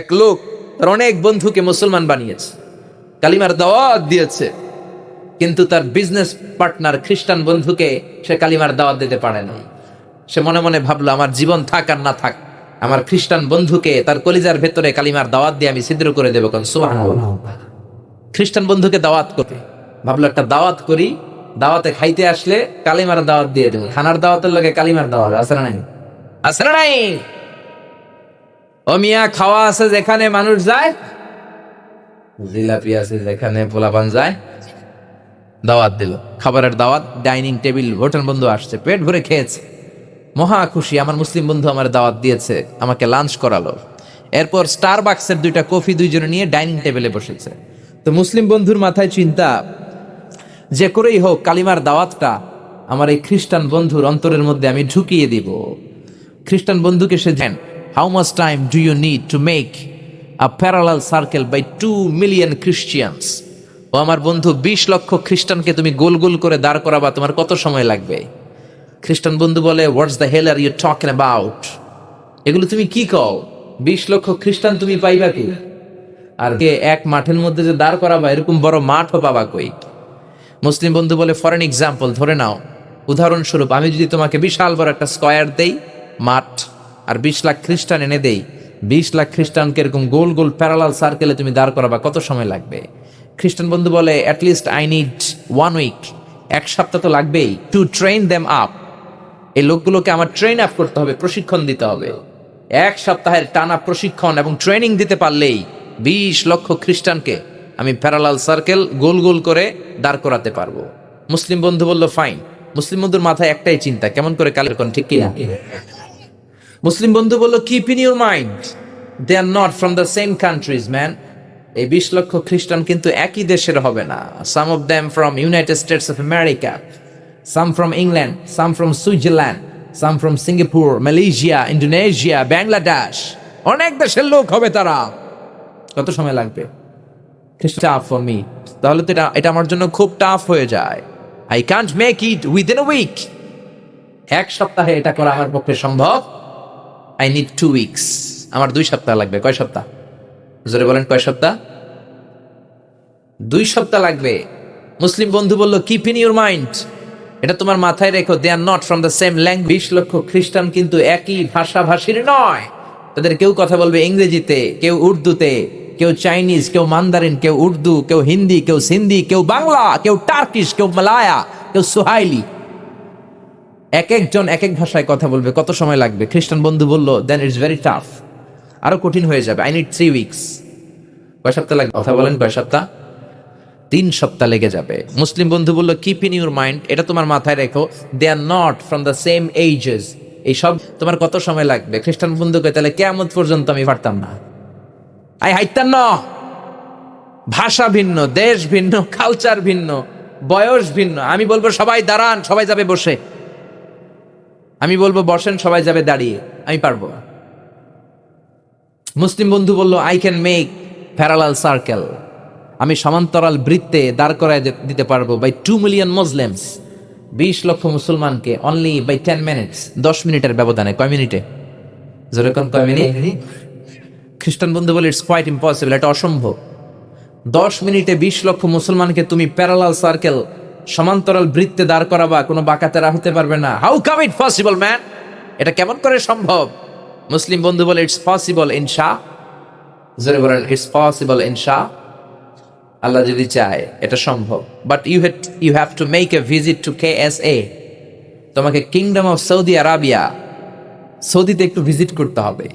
এক লোক তার অনেক বন্ধুকে মুসলমান বানিয়েছে, কালিমার দাওয়াত দিয়েছে, কিন্তু তার বিজনেস পার্টনার খ্রিস্টান বন্ধুকে সে কালিমার দাওয়াত দিতে পারে না সে মনে মনে ভাবলো, আমার জীবন থাক আর না থাক, আমার খ্রিস্টান বন্ধুকে তার কলিজার ভেতরে কালিমার দাওয়াত দিয়ে আমি ছিদ্র করে দেবো কারণ সুবহানাল্লাহ খ্রিস্টান বন্ধুকে দাওয়াত করতে ভাবলো একটা দাওয়াত করি, দাওয়াতে খাইতে আসলে কালিমার দাওয়াত দিয়ে দেবো। খানার দাওয়াতের লগে কালিমার দাওয়াত, আছে না নাই? আছে না নাই? ও মিয়া খাওয়া আছে যেখানে মানুষ যায়, জিলাপি আছে যেখানে পোলাপান যায়। দাওয়াত দিল। খাবারের দাওয়াত, ডাইনিং টেবিল, হোটেল বন্ধু আসছে, পেট ভরে খেয়েছে। মহা খুশি, আমার মুসলিম বন্ধু আমার দাওয়াত দিয়েছে, আমাকে লাঞ্চ করালো। এরপর স্টার বাক্সের দুইটা কফি দুইজনে নিয়ে ডাইনিং টেবিলে বসেছে। তো মুসলিম বন্ধুর মাথায় চিন্তা, যে করেই হোক, কালিমার দাওয়াতটা আমার এই খ্রিস্টান বন্ধুর অন্তরের মধ্যে আমি ঢুকিয়ে দিব। খ্রিস্টান বন্ধুকে সে জান how much time do you need to make a parallel circle by two million Christians ও আমার বন্ধু, বিশ লক্ষ খ্রিস্টানকে তুমি গোল গোল করে দাঁড় করাবা, তোমার কত সময় লাগবে? খ্রিস্টান বন্ধু বলে what's the hell are you talking about এগুলো তুমি কি কও? বিশ লক্ষ খ্রিস্টান তুমি পাইবা কি আর কে এক মাঠের মধ্যে যে দাঁড় করাবা, এরকম বড় মাঠও পাবা কই? মুসলিম বন্ধু বলে ফর এক্সাম্পল ধরে নাও। উদাহরণস্বরূপ, আমি যদি তোমাকে বিশাল বড় একটা স্কয়ার দেই, মাঠ আর বিশ লাখ খ্রিস্টান এনে দেই। বিশ লাখ খ্রিস্টানকে এরকম গোল গোল প্যারালাল সার্কেলে তুমি দাঁড় করাবা, কত সময় লাগবে? খ্রিস্টান বন্ধু বলে at least I need one week এক সপ্তাহ তো লাগবেই টু ট্রেন দেম আপ এই লোকগুলোকে আমার ট্রেন আপ করতে হবে, প্রশিক্ষণ দিতে হবে। এক সপ্তাহের টানা প্রশিক্ষণ এবং ট্রেনিং দিতে পারলেই বিশ লক্ষ খ্রিস্টানকে আমি প্যারালাল সার্কেল গোল গোল করে দাঁড় করাতে পারব। মুসলিম বন্ধু বলল ফাইন মুসলিম বন্ধুর মাথায় একটাই চিন্তা, কেমন করে কালের ঠিক কিনা? মুসলিম বন্ধু বলল keep in your mind they are not from the same countries man এই বিশ লক্ষ খ্রিস্টান কিন্তু একই দেশের হবে না। Some of them from United States of America some from England some from Switzerland some from Singapore Malaysia Indonesia Bangladesh অনেক দেশের লোক হবে তারা। কত সময় লাগবে? টাফ ফর মি তাহলে তো এটা এটা আমার জন্য খুব টাফ হয়ে যায়। I can't make it within week এক সপ্তাহে এটা করা আমার পক্ষে সম্ভব। আই নিড টু উইকস আমার দুই সপ্তাহ লাগবে। কয় সপ্তাহ? জোরে বলেন, কয় সপ্তাহ? দুই সপ্তাহ লাগবে। মুসলিম বন্ধু বলল কিপ ইন ইউর মাইন্ড এটা তোমার মাথায় রেখো they are not from the same language লক্ষ খ্রিস্টান কিন্তু একই ভাষাভাষীর নয়। তাদের কেউ কথা বলবে ইংরেজিতে, কেউ উর্দুতে, কেউ চাইনিজ, কেউ মান্দারিন, কেউ উর্দু, কেউ হিন্দি, কেউ সিন্ধি, কেউ বাংলা, কেউ টার্কিশ, কেউ মালায়া, কেউ সুহাইলি। এক একজন এক এক ভাষায় কথা বলবে, কত সময় লাগবে? খ্রিস্টান বন্ধু বলল দেন ইটস ভেরি টাফ আরও কঠিন হয়ে যাবে আই নিড থ্রি উইকস কয় সপ্তাহ লাগবে? কথা বলেন, কয় সপ্তাহ? তিন সপ্তাহ লেগে যাবে। মুসলিম বন্ধু বলল কিপ ইন ইউর মাইন্ড এটা তোমার মাথায় রেখো they are not from the same ages এই সব তোমার কত সময় লাগবে? খ্রিস্টান বন্ধুকে তাহলে কেমন পর্যন্ত আমি পারতাম না। আই হাইতাম না। ভাষা ভিন্ন, দেশ ভিন্ন কালচার ভিন্ন, বয়স ভিন্ন। আমি বলব, সবাই দাঁড়ান, সবাই যাবে বসে। আমি বলব, বসেন, সবাই যাবে দাঁড়িয়ে। আমি পারব। মুসলিম বন্ধু বলল I can make parallel circle আমি সমান্তরাল বৃত্তে দাঁড় করায় দিতে পারব। বাই টু মিলিয়ন মুসলিমস বিশ লক্ষ মুসলমানকে অনলি বাই টেন মিনিটস দশ মিনিটের ব্যবধানে। কয় মিনিটে? যেরকম কয় মিনিট? খ্রিস্টান বন্ধু বলে ইটস কোয়াইট ইম্পসিবল এটা অসম্ভব। দশ মিনিটে বিশ লক্ষ মুসলমানকে তুমি প্যারালাল সার্কেল সমান্তরাল বৃত্তে দাঁড় করাবা কোনো বাঁকাতেরা হতে পারবে না। How come it possible man এটা কেমন করে সম্ভব? মুসলিম বন্ধু বলে ইটস পসিবল ইনশা জোরে ইটস পসিবল ইনশা আল্লাহ যদি চায়, এটা সম্ভব। But you had you have to make a visit to K S A তোমাকে কিংডম অফ সৌদি আরাবিয়া সৌদিতে একটু ভিজিট করতে হবে।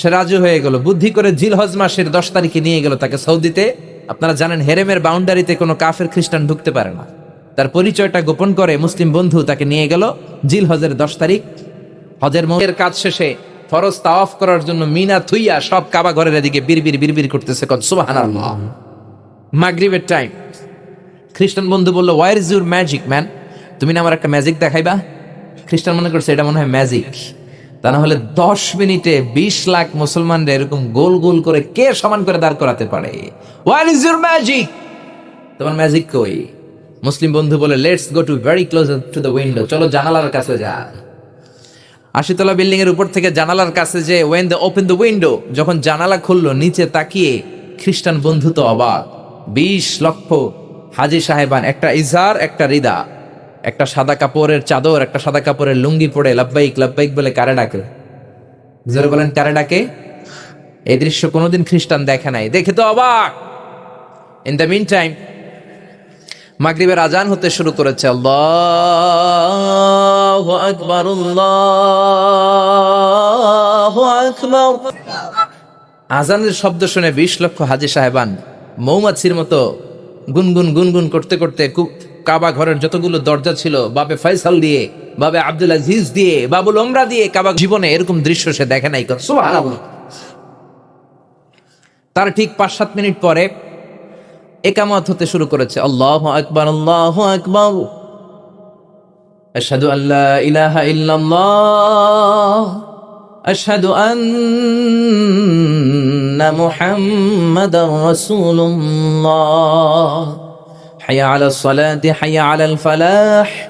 সে রাজু হয়ে গেল। বুদ্ধি করে জিল হজ মাসের দশ তারিখে নিয়ে গেল তাকে সৌদিতে আপনারা জানেন, হেরেমের বাউন্ডারিতে কোনো কাফের খ্রিস্টান ঢুকতে পারে না। তার পরিচয়টা গোপন করে মুসলিম বন্ধু তাকে নিয়ে গেল জিল হজের দশ তারিখ। হজের মহের কাজ শেষে ফরজ তাওয়াফ করার জন্য মিনা থুইয়া সব কাবা ঘরের এদিকে বিড়বির বিড়বির করতেছে, কন সুবহানাল্লাহ। মাগরিবের টাইম খ্রিস্টান বন্ধু বলল where is your magic man তুমি না আমার একটা ম্যাজিক দেখাইবা? খ্রিস্টান মনে করছে, এটা মনে হয় ম্যাজিক তা না হলে দশ মিনিটে বিশ লাখ মুসলমানরা এরকম গোল গোল করে কে সমান করে দাঁড় করাতে পারে? ওয়ার ইজ ইউর ম্যাজিক তোমার ম্যাজিক কই? মুসলিম বন্ধু বলে let's go to very close to the window চলো জানালার কাছে যা আশিতলা বিল্ডিং এর উপর থেকে জানালার কাছে যে when the open the window যখন জানালা খুললো, নিচে তাকিয়ে খ্রিস্টান বন্ধু তো অবাক। বিশ লক্ষ হাজি সাহেবান, একটা ইজার একটা রিদা। একটা সাদা কাপড়ের চাদর, একটা সাদা কাপড়ের লুঙ্গি পরে লাব্বাইক লাব্বাইক বলে কারে ডাকে? জোরে বলেন, কারে ডাকে? এই দৃশ্য কোনোদিন খ্রিস্টান দেখে নাই। দেখে তো অবাক। ইন দ্য মিন টাইম মাগরিবের আজান হতে শুরু করেছে। আল্লাহ আকবর আজানের শব্দ শুনে বিশ লক্ষ হাজি সাহেবান মৌমাছির মতো গুনগুন গুনগুন করতে করতে কাবা ঘরের যতগুলো দরজা ছিল বাবে ফয়সাল দিয়ে বাবে আব্দুল আজিজ দিয়ে, বাবুল ওমরা দিয়ে কাবা জীবনে এরকম দৃশ্য সে দেখে নাই। তার ঠিক পাঁচ সাত মিনিট পরে একামত হতে শুরু করেছে আল্লাহ আকবর আল্লাহ আকবর أشهد أن لا إله إلا الله أشهد أن محمد رسول الله حي على الصلاة حي على الفلاح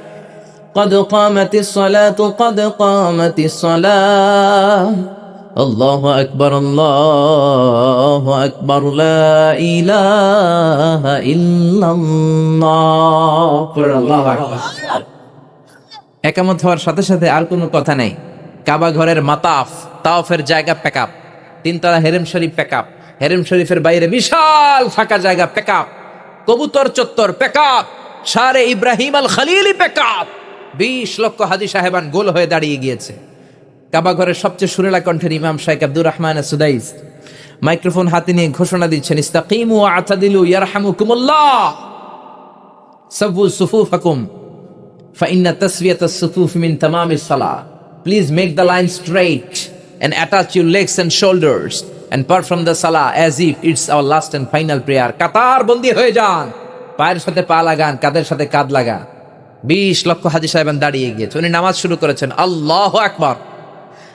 قد قامت الصلاة قد قامت الصلاة আল্লাহ আকবর আল্লাহ আকবর একামত হওয়ার সাথে সাথে আর কোনো কথা নেই। কাবা ঘরের মাতাফ, তাওফের জায়গা প্যাক আপ তিনতলা হেরেম শরীফ প্যাক আপ হেরেম শরীফের বাইরে বিশাল ফাঁকা জায়গা প্যাক আপ কবুতর চত্বর প্যাক আপ সারে Ibrahim Al Khalili pack up বিশ লক্ষ হাজি সাহেবান গোল হয়ে দাঁড়িয়ে গিয়েছে। কাবাঘরের সবচেয়ে সুরেলা কণ্ঠের ইমাম শাহেক আব্দুর রহমান সুদাইজ মাইক্রোফোন হাতে নিয়ে ঘোষণা দিচ্ছেন, ইস্তাকিমু আতাদিলু ইয়ারহামুকুমুল্লাহ। সাবু সুফুফাকুম ফাইন্না তাসফিয়াত সুফুফ মিন তামামিস সালাহ please make the line straight and attach your legs and shoulders and perform the salah as if it's our last and final prayer. কাতার বন্দি হয়ে যান। পায়ের সাথে পা লাগান কাদের সাথে কাঁধ লাগান। বিশ লক্ষ হাজি সাহেবান দাঁড়িয়ে গিয়েছে। উনি নামাজ শুরু করেছেন, আল্লাহ আকবার।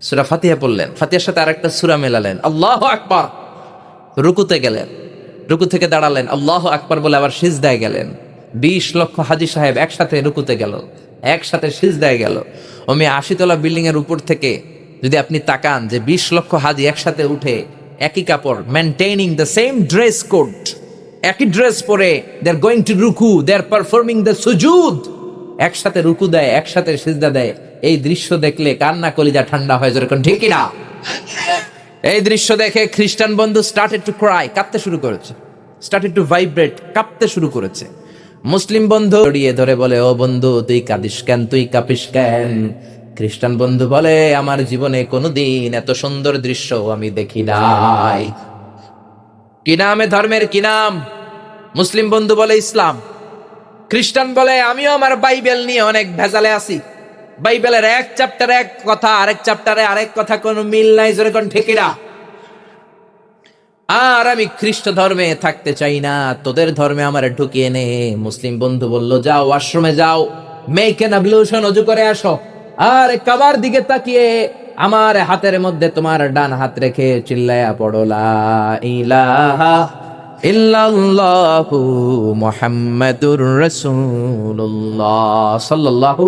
সুরা ফাতিহা পড়লেন। ফাতিহার সাথে আরেকটা সুরা মেলালেন। আল্লাহ আকবার! রুকুতে গেলেন। রুকু থেকে দাঁড়ালেন। আল্লাহ আকবার বলে আবার সিজদায় গেলেন। বিশ লক্ষ হাজি সাহেব একসাথে রুকুতে গেল। একসাথে সিজদায় গেল। আমি আশিতলা বিল্ডিং এর উপর থেকে যদি আপনি তাকান যে বিশ লক্ষ হাজি একসাথে উঠে একই কাপড় maintaining the same dress code একই ড্রেস পরে দে আর গোয়িং টু রুকু দে আর পারফর্মিং দ্য সুজুদ একসাথে রুকু দেয়, একসাথে সিজদা দেয় এই দৃশ্য দেখলে কান্না কলিজা ঠান্ডা হয় যেরকম ঠিক না এই দৃশ্য দেখে খ্রিস্টান বন্ধু স্টার্টেড টু ক্রাই কাঁপতে শুরু করেছে। স্টার্টেড টু ভাইব্রেট কাঁপতে শুরু করেছে। মুসলিম বন্ধু জড়িয়ে ধরে বলে, ও বন্ধু, তুই কাঁদিস কেন? তুই কাঁপিস কেন? খ্রিস্টান বন্ধু বলে, আমার জীবনে কোনোদিন এত সুন্দর দৃশ্য আমি দেখি নাই। কি নামে ধর্মের? কি নাম? মুসলিম বন্ধু বলে, ইসলাম। খ্রিস্টান বলে, আমিও আমার বাইবেল নিয়ে অনেক ভেজালে আছি। বাইবেলের এক চ্যাপ্টারে এক কথা, আরেক চ্যাপ্টারে আরেক কথা, কোনো মিল নাই, জোরে কোন ঠিকিরা আর আমি খ্রিস্ট ধর্মে থাকতে চাই না, তোদের ধর্মে আমার ঢুকিয়ে নে। মুসলিম বন্ধু বলল, যাও, আশ্রমে যাও। মেক এন অ্যাবলিউশন অজু করে আসো। আর কাবার দিকে তাকিয়ে আমার হাতের মধ্যে তোমার ডান হাত রেখে চিল্লায়া পড়ো, লা ইলাহা ইল্লাল্লাহু মুহাম্মাদুর রাসূলুল্লাহ সাল্লাল্লাহু